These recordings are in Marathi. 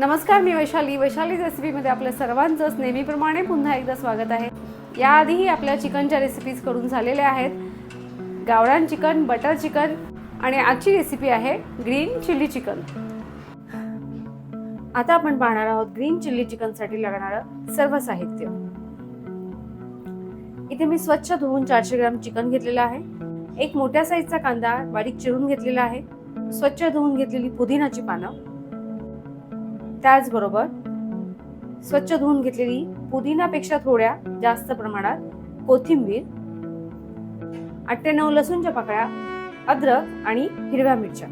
नमस्कार मी वैशाली. वैशाली रेसिपीमध्ये आपल्या सर्वांचंच नेहमीप्रमाणे पुन्हा एकदा स्वागत आहे. याआधीही आपल्या चिकनच्या रेसिपीज करून झालेल्या आहेत. गावरान चिकन बटर चिकन आणि आजची रेसिपी आहे ग्रीन चिल्ली चिकन आता आपण पाहणार आहोत ग्रीन चिल्ली चिकनसाठी लागणारं सर्व साहित्य. इथे मी स्वच्छ धुवून चारशे ग्राम चिकन घेतलेलं आहे. एक मोठ्या साईजचा कांदा बारीक चिरून घेतलेला आहे. स्वच्छ धुवून घेतलेली पुदिनाची पानं. त्याचबरोबर स्वच्छ धुवून घेतलेली पुदिनापेक्षा थोड्या जास्त प्रमाणात कोथिंबीर आठ ते नऊ लसूणच्या पाकळ्या अद्रक आणि हिरव्या मिरच्या.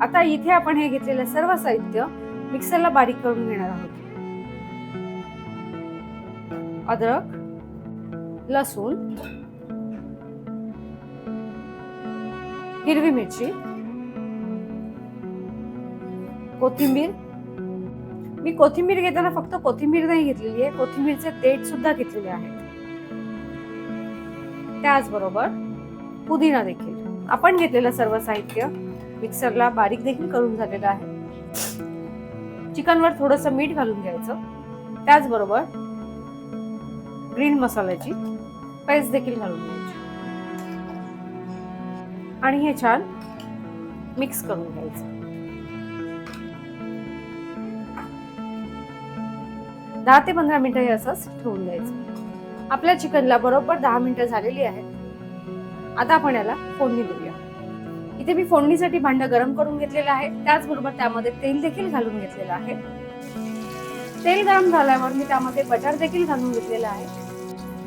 आता इथे आपण हे घेतलेलं सर्व साहित्य मिक्सरला बारीक करून घेणार आहोत. अद्रक लसूण हिरवी मिरची कोथिंबीर मी कोथिंबीर घेताना फक्त कोथिंबीर नाही घेतलेली आहे कोथिंबीरचे देठ सुद्धा घेतलेले आहेत. त्याचबरोबर पुदिना देखील. आपण घेतलेलं सर्व साहित्य मिक्सरला बारीक देखील करून झालेलं आहे. चिकनवर थोडंसं मीठ घालून घ्यायचं. त्याचबरोबर ग्रीन मसाल्याची पेस्ट देखील घालून घ्यायची. आणि हे छान मिक्स करून घ्यायचं. दहा ते पंधरा मिनिटं हे असंच ठेवून द्यायचं. आपल्या चिकनला बरोबर दहा मिनिटं झालेली आहेत. आता आपण याला फोडणी देऊया. इथे मी फोडणीसाठी भांडं गरम करून घेतलेलं आहे. त्याचबरोबर त्यामध्ये तेल देखील घालून घेतलेलं आहे. तेल गरम झाल्यावर मी त्यामध्ये बटर देखील घालून घेतलेला आहे.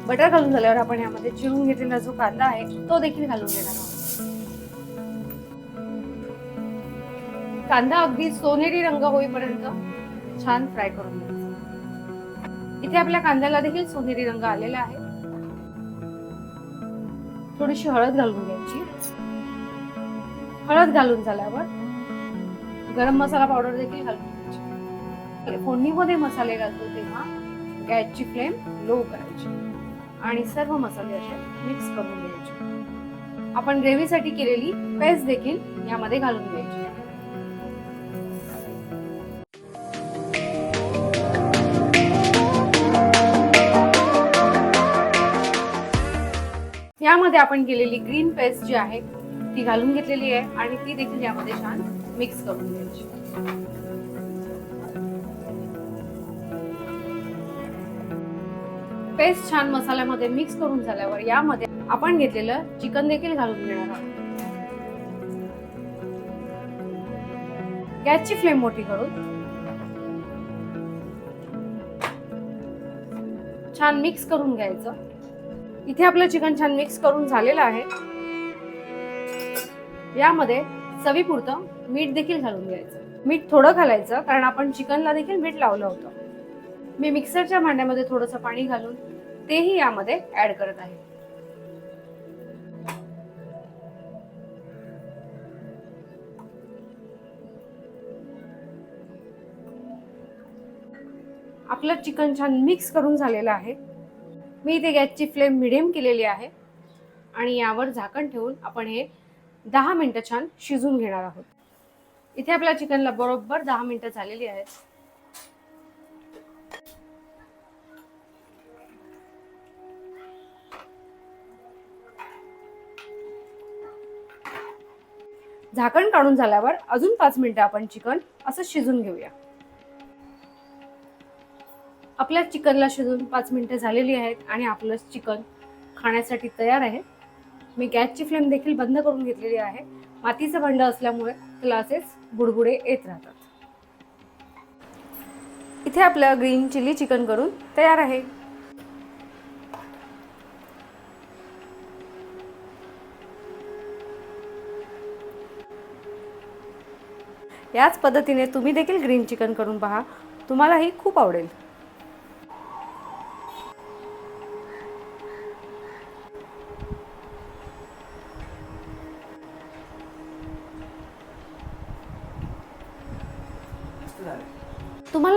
बटर घालून झाल्यावर आपण यामध्ये चिरून घेतलेला जो कांदा आहे तो देखील घालून घेणार आहोत. कांदा अगदी सोनेरी रंग होईपर्यंत छान फ्राय करून घ्यायचा इथे आपल्या कांद्याला देखील सोनेरी रंग आलेला आहे. थोडीशी हळद घालून घ्यायची. हळद घालून झाल्यावर गरम मसाला पावडर देखील घालून घ्यायची. फोडणीमध्ये मसाले घालतो तेव्हा गॅसची फ्लेम लो करायची. आणि सर्व मसाले असे मिक्स करून घ्यायचे. आपण ग्रेव्हीसाठी केलेली पेस्ट देखील यामध्ये घालून घ्यायची. यामध्ये आपण केलेली ग्रीन पेस्ट जी आहे ती घालून घेतलेली आहे आणि ती देखील यामध्ये छान मिक्स करून घ्यायची. पेस्ट छान मसाल्यामध्ये मिक्स करून झाल्यावर यामध्ये आपण घेतलेलं चिकन देखील घालून घेणार आहोत. गॅसची फ्लेम मोठी करून छान मिक्स करून घ्यायचं. इथे आपलं चिकन छान मिक्स करून झालेलं आहे. यामध्ये चवीपुरतं मीठ देखील घालून घ्यायचं. मीठ थोडं घालायचं कारण आपण चिकनला देखील मीठ लावलं होतं. मी मिक्सरच्या भांड्यामध्ये थोडंसं पाणी घालून तेही यामध्ये ऍड करत आहे. आपलं चिकन छान मिक्स करून झालेलं आहे. मी इथे गॅसची फ्लेम मिडियम केलेली आहे आणि यावर झाकण ठेवून आपण हे दहा मिनटं छान शिजून घेणार आहोत. इथे आपल्या चिकनला बरोबर दहा मिनटं झालेली आहेत. झाकण काढून झाल्यावर अजून पाच मिनटं आपण चिकन असं शिजून घेऊया. आपल्या चिकनला शिजून पाच मिनटं झालेली आहेत आणि आपलं चिकन खाण्यासाठी तयार आहे. मी गॅसची फ्लेम देखील बंद करून घेतलेली आहे. मातीचं भांडं असल्यामुळे क्लासेस बुडबुडे येत राहतात. इथे आपलं ग्रीन चिली चिकन करून तयार आहे. याच पद्धतीने तुम्ही देखील ग्रीन चिकन करून पहा. तुम्हालाही खूप आवडेल.